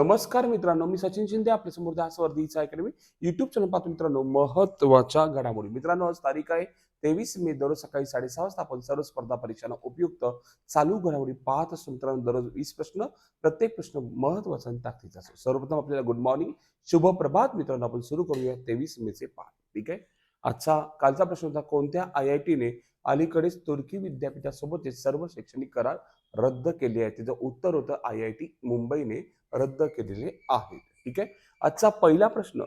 नमस्कार मित्रांनो मी सचिन शिंदे आपल्यासमोर दास अकॅडमी युट्यूब चॅनल पाहतो मित्रांनो महत्त्वाच्या घडामोडी. मित्रांनो आज तारीख आहे तेवीस मे दररोज सकाळी साडेसहा वाजता आपण सर्व स्पर्धा परीक्षांना उपयुक्त चालू घडामोडी पाहत असतो. मित्रांनो दररोज वीस प्रश्न प्रत्येक प्रश्न महत्त्वाचा आणि ताकदीचा असतो. सर्वप्रथम आपल्याला गुड मॉर्निंग शुभ प्रभात मित्रांनो आपण सुरू करूया तेवीस मेचे पाठ. ठीक आहे? आजचा कालचा प्रश्न होता कोणत्या आय आय टीने अलीकडेच तुर्की विद्यापीठासोबतचे सर्व शैक्षणिक करार रद्द केले आहे. त्याचं उत्तर होतं आय आय टी मुंबईने रद्द केलेले आहे. ठीक आहे? आजचा पहिला प्रश्न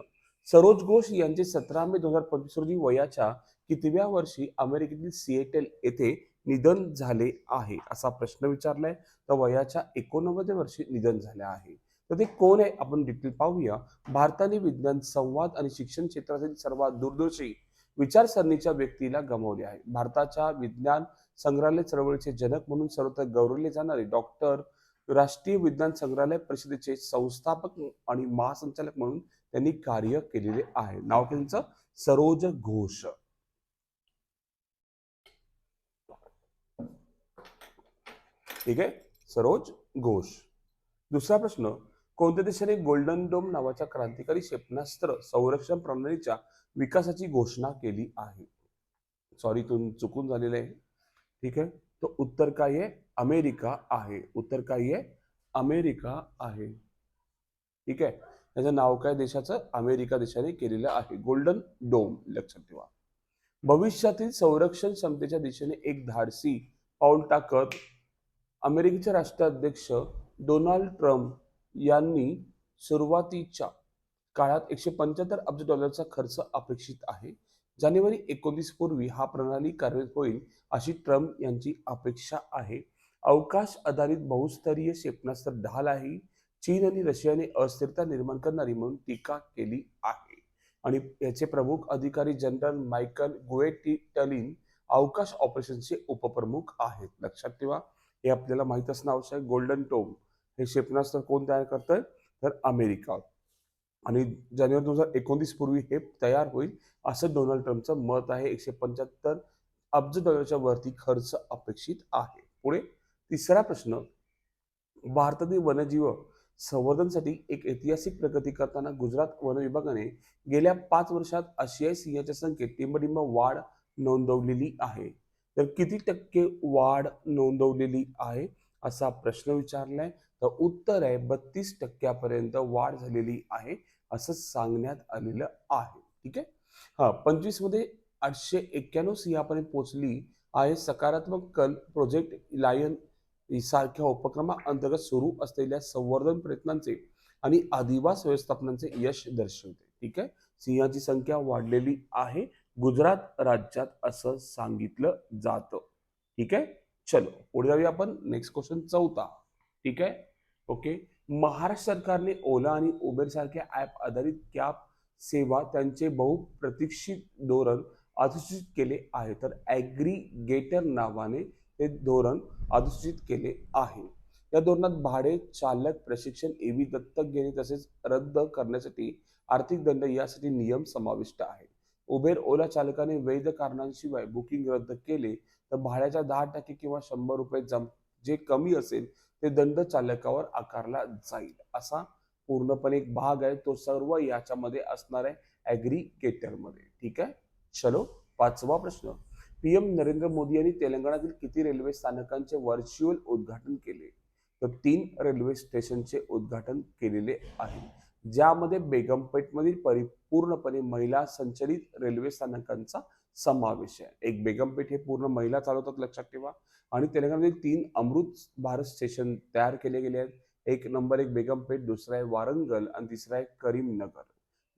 सरोज घोष यांचे सतरा मे दोन हजार पंचवीस रोजी वयाच्या कितव्या वर्षी अमेरिकेतील सिएटेल येथे निधन झाले आहे? असा प्रश्न विचारलाय. तर वयाच्या एकोणनव्वद वर्षी निधन झाले आहे. तर ते कोण आहे? आपण डिटेल पाहूया. भारताने विज्ञान संवाद आणि शिक्षण क्षेत्रातील सर्वात दूरदर्शी विचारसरणीच्या व्यक्तीला गमावले आहे. भारताच्या विज्ञान संग्रहालय चळवळीचे जनक म्हणून सर्वत्र गौरवले जाणारे डॉक्टर राष्ट्रीय विज्ञान संग्रहालय परिषदेचे संस्थापक आणि महासंचालक म्हणून त्यांनी कार्य केलेले आहे. नाव त्यांचं सरोज घोष. ठीक आहे? सरोज घोष. दुसरा प्रश्न कोणत्या देशाने गोल्डन डोम नावाच्या क्रांतिकारी क्षेपणास्त्र संरक्षण प्रणालीच्या विकासाची घोषणा केली आहे? सॉरी तुम चुकून झालेलं आहे. ठीक आहे? तो उत्तर का आहे? अमेरिका आहे. उत्तर का आहे? अमेरिका आहे. ठीक आहे? त्याचं नाव काय देशाचं? अमेरिका देशाने केलेलं आहे. गोल्डन डोम लक्षात ठेवा. भविष्यातील संरक्षण क्षमतेच्या दिशेने एक धाडसी. पाऊल टाकत अमेरिकेचे राष्ट्राध्यक्ष डोनाल्ड ट्रम्प यांनी सुरुवातीच्या काळात एकशे पंच्याहत्तर अब्ज डॉलरचा खर्च अपेक्षित आहे. जानेवारी एकोणीस पूर्वी हा प्रणाली कार्यरत होईल अशी ट्रम्प यांची अपेक्षा आहे. अवकाश आधारित बहुस्तरीय क्षेपणास्त्र ढाल आहे. चीन आणि रशियाने अस्थिरता निर्माण करणारी म्हणून टीका केली आहे. आणि याचे प्रमुख अधिकारी जनरल मायकल गुएटिटलिन अवकाश ऑपरेशनचे उपप्रमुख आहेत. लक्षात ठेवा हे आपल्याला माहीत असणं आवश्यक आहे. गोल्डन टोम हे क्षेपणास्त्र कोण तयार करतंय? तर अमेरिका. आणि जानेवारी दोन हजार एकोणतीस पूर्वी हे तयार होईल असं डोनाल्ड ट्रम्पचं मत आहे. एकशे पंच्याहत्तर अब्ज डॉलरच्या वरती खर्च अपेक्षित आहे. पुढे तिसरा प्रश्न भारतातील वनजीव संवर्धनसाठी एक ऐतिहासिक प्रगती करताना गुजरात वन विभागाने गेल्या पाच वर्षात आशियाई सिंहाच्या संख्येत टिंबटिंब वाढ नोंदवलेली आहे. तर किती टक्के वाढ नोंदवलेली आहे असा प्रश्न विचारलाय. तर उत्तर आहे बत्तीस टक्क्यापर्यंत वाढ झालेली आहे असं सांगण्यात आलेलं आहे. ठीक आहे? हा पंचवीसमध्ये आठशे एक्क्याण्णव सिंहापर्यंत पोहोचली आहे. सकारात्मक कल प्रोजेक्ट लायन सारख्या उपक्रमाअंतर्गत सुरू असलेल्या संवर्धन प्रयत्नांचे आणि आदिवास व्यवस्थापनाचे यश दर्शवते. ठीक आहे? सिंहाची संख्या वाढलेली आहे. गुजरात राज्यात असं सांगितलं जातं. ठीक आहे? चलो पुढे जाऊया आपण. नेक्स्ट क्वेश्चन चौथा. ठीक आहे? ओके? महाराष्ट्र सरकारने ओला आणि उबेर सारख्या ऍप आधारित कॅब सेवा त्यांचे बहुप्रतीक्षित धोरण अधिसूचित केले आहे. तर ॲग्रीगेटर नावाने हे धोरण अधिसूचित केले आहे. या धोरणात भाडे चालक प्रशिक्षण एव्ही दत्तक घेणे तसेच रद्द करण्यासाठी आर्थिक दंड यासाठी नियम समाविष्ट आहे उबेर ओला चालकाने वैध कारणांशिवाय बुकिंग रद्द केले तर भाड्याच्या दहा टक्के किंवा शंभर रुपये जम जे कमी असेल ते दंड चालकावर आकारला जाईल. असा पूर्णपणे एक भाग आहे तो सर्व याच्यामध्ये असणार आहे ॲग्रिगेटर ठीक आहे? चलो पाचवा प्रश्न. पीएम नरेंद्र मोदी यांनी तेलंगणातील किती रेल्वे स्थानकांचे व्हर्च्युअल उद्घाटन केले? तर तीन रेल्वे स्टेशनचे उद्घाटन केलेले आहे. ज्यामध्ये बेगमपेठमधील परिपूर्णपणे महिला संचलित रेल्वे स्थानकांचा समावेश आहे. एक बेगमपेठ हे पूर्ण महिला चालवतात लक्षात ठेवा. आणि तेलंगणामध्ये तीन अमृत भारत स्टेशन तयार केले गेले आहेत. एक नंबर एक बेगमपेठ दुसरा आहे वारंगल आणि तिसरा आहे करीमनगर.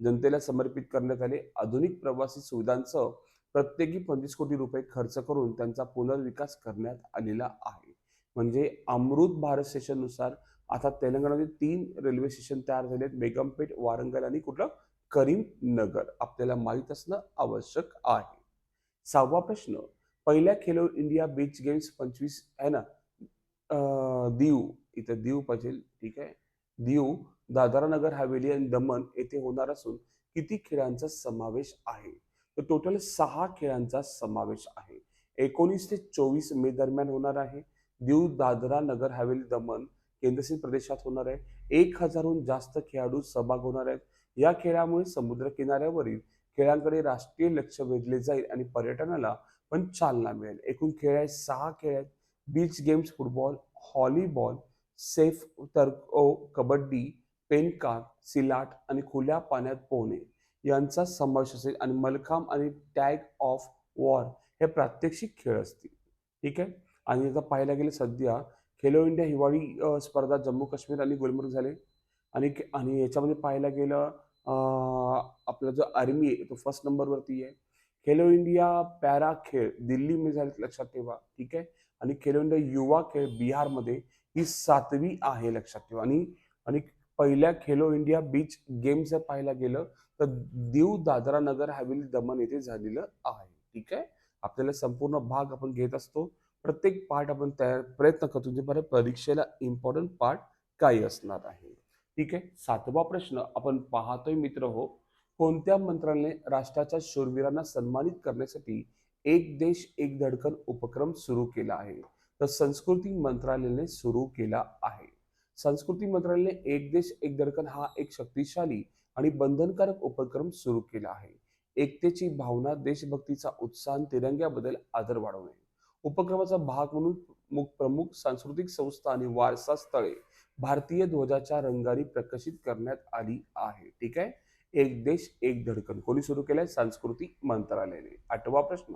जनतेला समर्पित करण्यात आले आधुनिक प्रवासी सुविधांसह प्रत्येकी पंचवीस कोटी रुपये खर्च करून त्यांचा पुनर्विकास करण्यात आलेला आहे. म्हणजे अमृत भारत स्टेशननुसार आता तेलंगणामध्ये तीन रेल्वे स्टेशन तयार झाले आहेत. बेगमपेठ वारंगल आणि कुठलं? करीमनगर. आपल्याला माहीत असणं आवश्यक आहे. सहावा प्रश्न पहिल्या खेलो इंडिया बीच गेम्स पंचवीस आहे ना? दीव इथं दीव पाहिजे. ठीक आहे? दीव दादरा नगर हवेली आणि दमन येथे होणार असून किती खेळांचा समावेश आहे? तर टोटल सहा खेळांचा समावेश आहे. एकोणीस ते चोवीस मे दरम्यान होणार आहे. दीव दादरा नगर हवेली दमन केंद्रशासित प्रदेशात होणार आहे. एक हजारहून जास्त खेळाडू सहभाग होणार आहेत. या खेळामुळे समुद्र किनाऱ्यावरील खेळांकडे राष्ट्रीय लक्ष वेधले जाईल आणि पर्यटनाला पण चालना मिळेल. एकूण खेळ आहेत सहा खेळ आहेत. Beach games football volleyball sepak तरको kabaddi pencak silat आणि खुल्या पाण्यात पोहणे यांचा समावेश असेल. आणि मलखांब आणि टॅग ऑफ वॉर हे प्रात्यक्षिक खेळ असतील. ठीक आहे? आणि आता पाहायला गेलं सध्या खेलो इंडिया हिवाळी स्पर्धा जम्मू काश्मीर आणि गुलमर्ग झाले. आणि आणि याच्यामध्ये पाहायला गेलं आपला जो आर्मी आहे तो फर्स्ट नंबरवरती आहे. खेलो इंडिया पॅरा खेळ दिल्लीमध्ये झाले लक्षात ठेवा ठीक आहे? आणि खेलो इंडिया युवा खेळ बिहारमध्ये ही सातवी आहे लक्षात ठेवा. आणि आणि पहिल्या खेलो इंडिया बीच गेम्स जर पाहायला गेलं तर दीव दादरा नगर हवेली दमन येथे झालेलं आहे ठीक आहे? आपल्याला संपूर्ण भाग आपण घेत असतो. प्रत्येक पार्ट आपण तयार प्रयत्न करतो म्हणजे परीक्षेला इम्पॉर्टंट पार्ट काय असणार आहे. ठीक आहे? सातवा प्रश्न आपण पाहतोय मित्र हो कोणत्या मंत्रालयाने राष्ट्राच्या शूरवीरांना सन्मानित करण्यासाठी एक देश एक धडकन उपक्रम सुरू केला आहे? तर संस्कृती मंत्रालयाने सुरू केला आहे. संस्कृती मंत्रालयाने एक देश एक धडकन हा एक शक्तिशाली आणि बंधनकारक उपक्रम सुरू केला आहे. एकतेची भावना देशभक्तीचा उत्साह तिरंग्याबद्दल आदर वाढवणे. उपक्रमाचा भाग म्हणून प्रमुख सांस्कृतिक संस्था आणि वारसा स्थळे भारतीय ध्वजाच्या रंगारी प्रकाशित करण्यात आली आहे. ठीक आहे? एक देश एक धडकन. कोणी सुरू केलंय? सांस्कृतिक मंत्रालयाने. आठवा प्रश्न.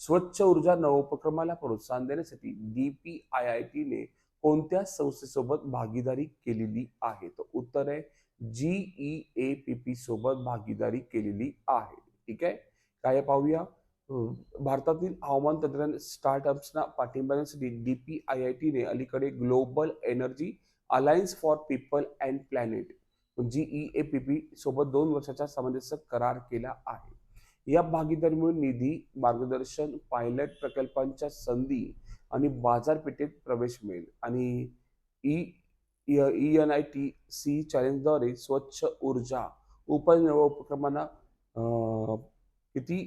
स्वच्छ ऊर्जा नवोपक्रमाला प्रोत्साहन देण्यासाठी डीपी आय आय टीने कोणत्या संस्थेसोबत भागीदारी केलेली आहे? तर उत्तर आहे जीई ए पी पी सोबत भागीदारी केलेली आहे. ठीक आहे? काय पाहूया? भारतातील हवामान तंत्रज्ञान स्टार्टअप्सना पाठिंबा देण्यासाठी डीपी आय आय टीने अलीकडे global energy alliance for people and planet GE A P P सोबत दोन वर्षाचा सामंजस्य करार केला आहे. या भागीदारीमुळे निधी मार्गदर्शन पायलट प्रकल्पांच्या संधी आणि बाजारपेठेत प्रवेश मिळेल. आणि E E N I T C चॅलेंजद्वारे स्वच्छ ऊर्जा उपनव उपक्रमांना किती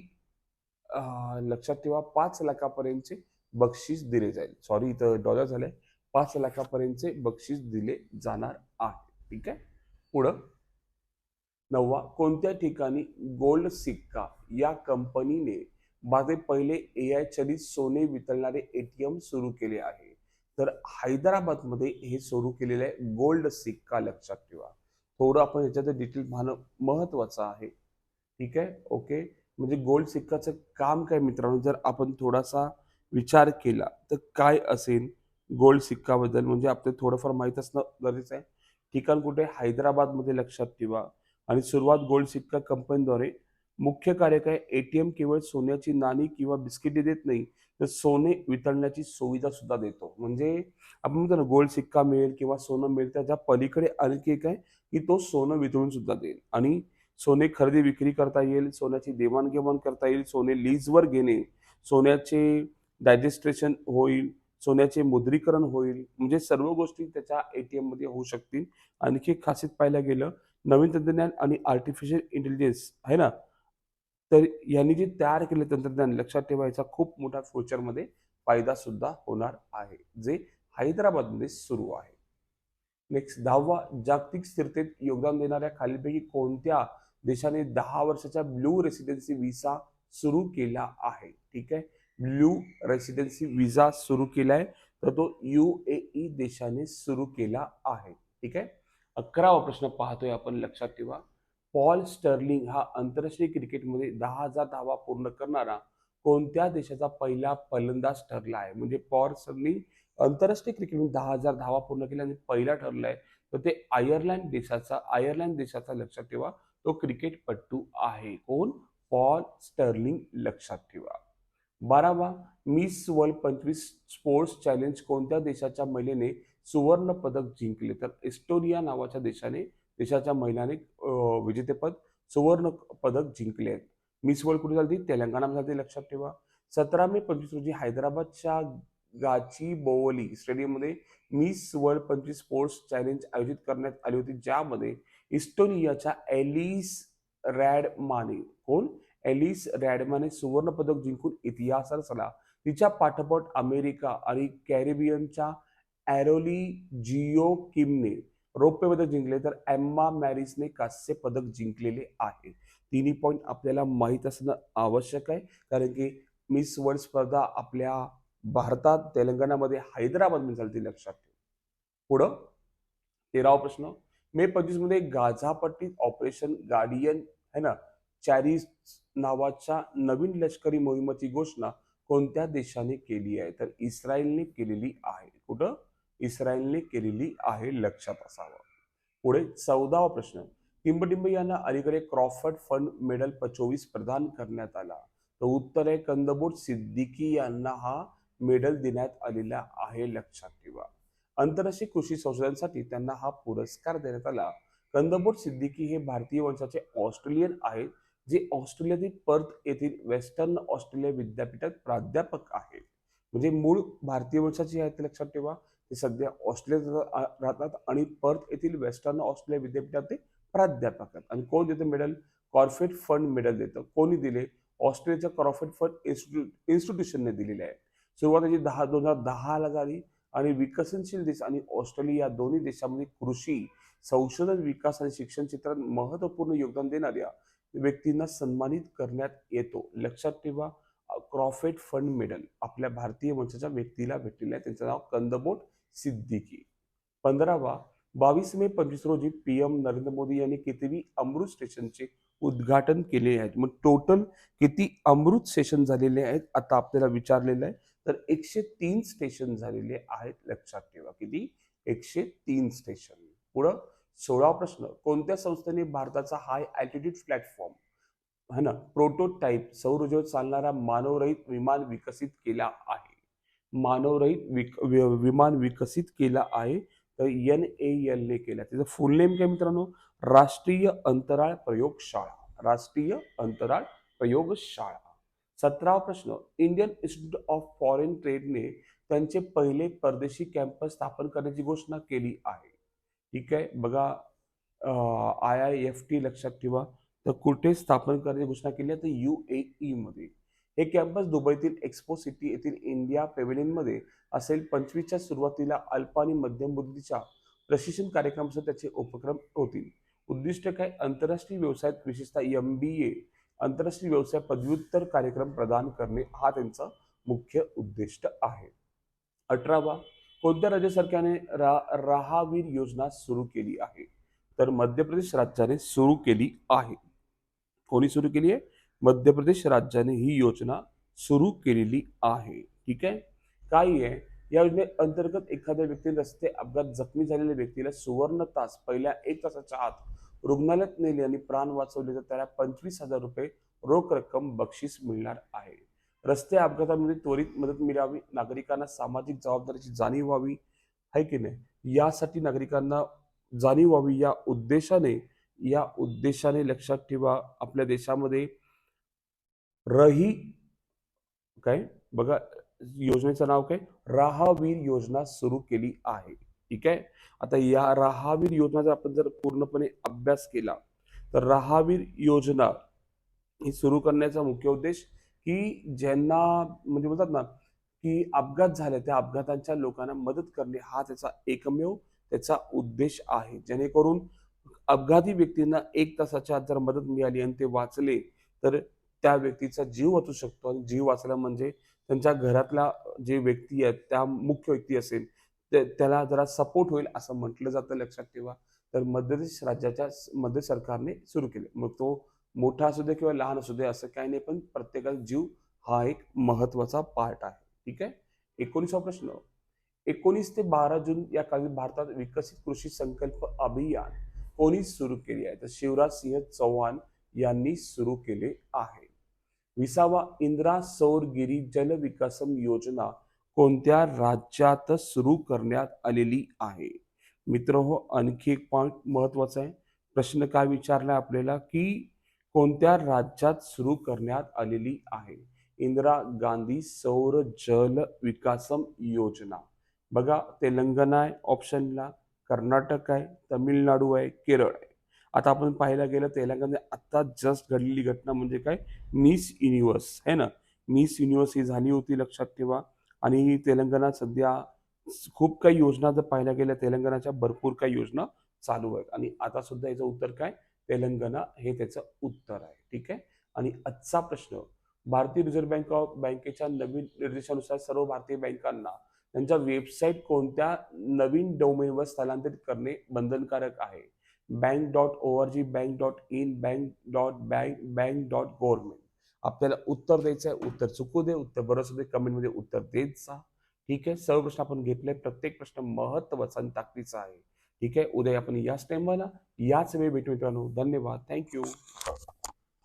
लक्षात ठेवा पाच लाखापर्यंतचे बक्षीस दिले जाईल. सॉरी इथं डॉलर झाले पाच लाखापर्यंतचे बक्षीस दिले जाणार आहे. ठीक आहे? पुढं. नववा कोणत्या ठिकाणी गोल्ड सिक्का या कंपनीने माझे पहिले ए आय चलित सोने वितळणारे एटीएम सुरू केले आहे? तर हैदराबादमध्ये हे सुरू केलेलं आहे गोल्ड सिक्का लक्षात ठेवा. थोडं आपण ह्याच्यात डिटेल पाहणं महत्वाचं आहे. ठीक आहे? ओके म्हणजे गोल्ड सिक्काचं काम काय मित्रांनो? जर आपण थोडासा विचार केला तर काय असेल गोल्ड सिक्काबद्दल? म्हणजे आपल्याला थोडंफार माहीत असणं गरजेचं आहे. ठिकाण कुठे हैदराबादमध्ये लक्षात ठेवा. आणि सुरुवात गोल्ड सिक्का कंपनीद्वारे. मुख्य कार्य काय एटीएम केवळ सोन्याची नाणी किंवा बिस्किटे देत नाही तर सोने वितळण्याची सुविधा सुद्धा देतो. म्हणजे आपण म्हणतो ना गोल्ड सिक्का मिळेल किंवा सोनं मिळेल त्याच्या पलीकडे आणखी एक आहे की तो सोनं वितळून सुद्धा देईल. आणि सोने खरेदी विक्री करता येईल सोन्याची देवाणघेवाण करता येईल सोने लीजवर घेणे सोन्याचे डायजेस्ट्रेशन होईल सोन्याचे मुद्रीकरण होईल. म्हणजे सर्व गोष्टी त्याच्या एटीएममध्ये होऊ शकतील. आणखी एक खासियत पाहायला गेलं नवीन तंत्रज्ञान आणि आर्टिफिशियल इंटेलिजन्स आहे ना? तर यांनी जे तयार केले तंत्रज्ञान लक्षात ठेवायचा खूप मोठा फ्युचरमध्ये फायदा सुद्धा होणार आहे. जे हैदराबादमध्ये सुरू आहे. नेक्स्ट दहावा जागतिक स्थिरतेत योगदान देणाऱ्या खालीलपैकी कोणत्या देशाने दहा वर्षाच्या ब्लू रेसिडेन्सी व्हिसा सुरू केला आहे? ठीक आहे? ब्लू रेसिडेन्सी व्हिसा सुरू केलाय तर तो यू ए ई देशाने सुरू केला आहे. ठीक आहे? अकरावा प्रश्न पाहतोय आपण लक्षात ठेवा. पॉल स्टर्लिंग हा आंतरराष्ट्रीय क्रिकेटमध्ये दहा हजार धावा पूर्ण करणारा कोणत्या देशाचा पहिला फलंदाज ठरला आहे? म्हणजे पॉल स्टर्लिंग आंतरराष्ट्रीय क्रिकेटमध्ये दहा हजार धावा पूर्ण केल्या आणि पहिला ठरलाय तर ते आयर्लंड देशाचा आयर्लंड देशाचा लक्षात ठेवा. तो क्रिकेटपटू आहे. कोण? पॉल स्टर्लिंग लक्षात ठेवा. बारावा मिस वर्ल्ड पंचवीस स्पोर्ट्स चॅलेंज कोणत्या देशाच्या महिलेने सुवर्ण पदक जिंकले? तर एस्टोनिया नावाच्या देशाने देशाच्या महिलाने विजेतेपद सुवर्ण पदक जिंकले आहेत. मिस वर्ल्ड कुठे झाली तेलंगणामध्ये झाली लक्षात ठेवा. सतरा मे पंचवीस रोजी हैदराबादच्या गाची बोवली स्टेडियममध्ये मिस वर्ल्ड पंचवीस स्पोर्ट्स चॅलेंज आयोजित करण्यात आली होती ज्यामध्ये इस्टोनियाच्या एलिस रॅड माने कोण? एलिस रॅडमाने सुवर्णपदक जिंकून इतिहास रचला तिच्या पाठोपाठ अमेरिका आणि कॅरिबियनच्या ॲरोली जिओ किमने रौप्य पदक जिंकले तर एम्मा मॅरिसने कांस्य पदक जिंकलेले आहे. तिन्ही पॉईंट आपल्याला माहीत असणं आवश्यक आहे कारण की मिस वर्ल्ड स्पर्धा आपल्या भारतात तेलंगणामध्ये हैदराबादमध्ये चालते लक्षात ठेव. पुढं तेरावा प्रश्न. मे पंचवीसमध्ये गाझापट्टीत ऑपरेशन गार्डियन है ना? चॅरिस नावाच्या नवीन लष्करी मोहिमेची घोषणा कोणत्या देशाने केली आहे? तर इस्रायलने केलेली आहे. कुठं? इस्रायलने केलेली आहे लक्षात असावं. पुढे चौदावा प्रश्न. टिंबटिंब यांना अलीकडे क्रॉफर्ड फंड मेडल पचोवीस प्रदान करण्यात आला. तर उत्तर आहे कंदबोट सिद्दीकी यांना हा मेडल देण्यात आलेला आहे लक्षात ठेवा. आंतरराष्ट्रीय कृषी संशोधनासाठी त्यांना हा पुरस्कार देण्यात आला. कंदबोट सिद्दीकी हे भारतीय वंशाचे ऑस्ट्रेलियन आहेत. जे ऑस्ट्रेलियातील पर्थ येथील वेस्टर्न ऑस्ट्रेलिया विद्यापीठात प्राध्यापक आहेत. म्हणजे मूळ भारतीय वंशाचे आहेत ते लक्षात ठेवा. ते सध्या ऑस्ट्रेलियात राहतात आणि पर्थ येथील वेस्टर्न ऑस्ट्रेलिया विद्यापीठात ते प्राध्यापक आहेत. आणि कोण देतं मेडल? कॉर्फेट फंड मेडल देतं. कोणी दिले? ऑस्ट्रेलियाच्या कॉर्फेट फंड इन्स्टिट्यूट इन्स्टिट्यूशनने दिलेले आहे सुरुवातीची दहा दोन हजार दहाला झाली आणि विकसनशील देश आणि ऑस्ट्रेलिया या दोन्ही देशांमध्ये कृषी संशोधन विकास आणि शिक्षण क्षेत्रात महत्त्वपूर्ण योगदान देणाऱ्या व्यक्तींना सन्मानित करण्यात येतो. लक्षात ठेवा क्रॉफेट फंड मेडल आपल्या भारतीय वंशाच्या व्यक्तीला भेटलेलं आहे. त्यांचं नाव कंदबोट सिद्दीकी. पंधरावा बावीस मे पंचवीस रोजी पी एम नरेंद्र मोदी यांनी कितीवी अमृत स्टेशनचे उद्घाटन केले आहेत मग टोटल किती अमृत स्टेशन झालेले आहेत? आता आपल्याला विचारलेलं आहे. तर एकशे तीन स्टेशन झालेले आहेत. लक्षात ठेवा किती? एकशे तीन स्टेशन पुढं सोळा प्रश्न कोणत्या संस्थेने भारताचा हाय अल्टिट्यूड प्लॅटफॉर्म है ना प्रोटोटाईप सौरऊर्जेवर चालणारा मानवरहित विमान विकसित केला आहे? मानवरहित विक वि- विमान विकसित केला आहे तर एन ए एल ने केला. त्याचं फुल नेम काय मित्रांनो? राष्ट्रीय अंतराळ प्रयोगशाळा. राष्ट्रीय अंतराळ प्रयोगशाळा. सतरावा प्रश्न इंडियन इन्स्टिट्यूट ऑफ फॉरेन ट्रेडने त्यांचे पहिले परदेशी कॅम्पस स्थापन करण्याची घोषणा केली आहे. ठीक आहे? बघा आय आय एफ टी लक्षात ठेवा. तर कुठे स्थापन करण्याची घोषणा केली आहे? तर यू ए ई मध्ये. हे कॅम्पस दुबईतील एक्सपो सिटी येथील इंडिया पेव्हिलियनमध्ये असेल. पंचवीसच्या सुरुवातीला अल्प आणि मध्यम मुदतीच्या प्रशिक्षण कार्यक्रमासह त्याचे उपक्रम होतील. उद्दिष्ट काय? आंतरराष्ट्रीय व्यवसायात विशेषतः एम बी ए आंतरराष्ट्रीय व्यवसाय पदव्युत्तर कार्यक्रम प्रदान करणे हा त्यांचा मुख्य उद्दिष्ट आहे. अठरावा कोणत्या राज्य सरकारने रा राहावीर योजना सुरू केली आहे? तर मध्य प्रदेश राज्याने सुरू केली आहे. कोणी सुरू केली आहे? मध्य प्रदेश राज्याने ही योजना सुरू केलेली आहे. ठीक आहे? काय आहे. या योजने अंतर्गत एखाद्या व्यक्तीने रस्ते अपघात जखमी झालेल्या व्यक्तीला सुवर्ण तास पहिल्या एक तासाच्या आत रुग्णालयात नेले आणि प्राण वाचवले तर त्याला पंचवीस हजार रुपये रोख रक्कम बक्षीस मिळणार आहे. रस्ते अपघातामध्ये त्वरित मदत मिळावी नागरिकांना सामाजिक जबाबदारीची जाणीव व्हावी आहे की नाही? यासाठी नागरिकांना जाणीव व्हावी या उद्देशाने या उद्देशाने लक्षात ठेवा आपल्या देशामध्ये रही काय? बघा योजनेचं नाव काय? राहावीर योजना सुरू केली आहे. ठीक आहे? आता या राहावीर योजना जर आपण जर पूर्णपणे अभ्यास केला तर राहावीर योजना ही सुरू करण्याचा मुख्य उद्देश की ज्यांना म्हणजे बोलतात ना की अपघात झाले त्या अपघातांच्या लोकांना मदत करणे हा त्याचा एकमेव त्याचा उद्देश आहे. जेणेकरून अपघाती व्यक्तींना एक तासाच्या आत जर मदत मिळाली आणि ते वाचले तर त्या व्यक्तीचा जीव वाचू शकतो. आणि जीव वाचला म्हणजे त्यांच्या घरातला जे व्यक्ती आहेत त्या मुख्य व्यक्ती असेल ते- त्याला जरा सपोर्ट होईल असं म्हटलं जातं लक्षात ठेवा. तर मध्यप्रदेश राज्याच्या मध्य सरकारने सुरू केले. मग तो मोठा असू दे किंवा लहान असू दे असं काही नाही पण प्रत्येकाचा जीव हा एक महत्त्वाचा पार्ट आहे. ठीक आहे? एकोणीसावा प्रश्न. एकोणीस ते बारा जून या काळात भारतात विकसित कृषी संकल्प अभियान कोणी सुरू केली आहे? तर शिवराज सिंह चौहान यांनी सुरू केले आहे. विसावा इंदिरा सौरगिरी जल योजना कोणत्या राज्यात सुरू करण्यात आलेली आहे? मित्र हो आणखी एक पॉईंट महत्त्वाचा आहे. प्रश्न काय विचारला आपल्याला की कोणत्या राज्यात सुरू करण्यात आलेली आहे? इंदिरा गांधी सौर जल विकासम योजना. बघा तेलंगणा आहे ऑप्शनला कर्नाटक आहे तमिळनाडू आहे केरळ आहे. आता आपण पाहायला गेलं तेलंगणा आत्ता जस्ट घडलेली घटना म्हणजे काय? मिस युनिव्हर्स है ना? मिस युनिव्हर्स ही झाली होती लक्षात ठेवा. आणि तेलंगणा सध्या खूप काही योजना जर पाहायला गेल्या तेलंगणाच्या भरपूर काही योजना चालू आहेत. आणि आता सुद्धा याचं उत्तर काय? तेलंगणा हे त्याचं उत्तर आहे. ठीक आहे? आणि आजचा प्रश्न भारतीय रिझर्व्ह बँक ऑफ बँकेच्या नवीन निर्देशानुसार सर्व भारतीय बँकांना त्यांच्या वेबसाईट कोणत्या नवीन डोमेनवर स्थलांतरित करणे बंधनकारक आहे? Bank dot O R G bank dot in bank dot bank bank dot government आपल्याला उत्तर द्यायचं आहे उत्तर चुकू दे उत्तर बरोबर दे कमेंटमध्ये उत्तर देत जा. ठीक आहे? सर्व प्रश्न आपण घेतले प्रत्येक प्रश्न महत्त्वाचा आणि ताकदीचा आहे. ठीक आहे? उद्या आपण याच टाइमला याच वेळी भेटू मित्रांनो. धन्यवाद. थँक्यू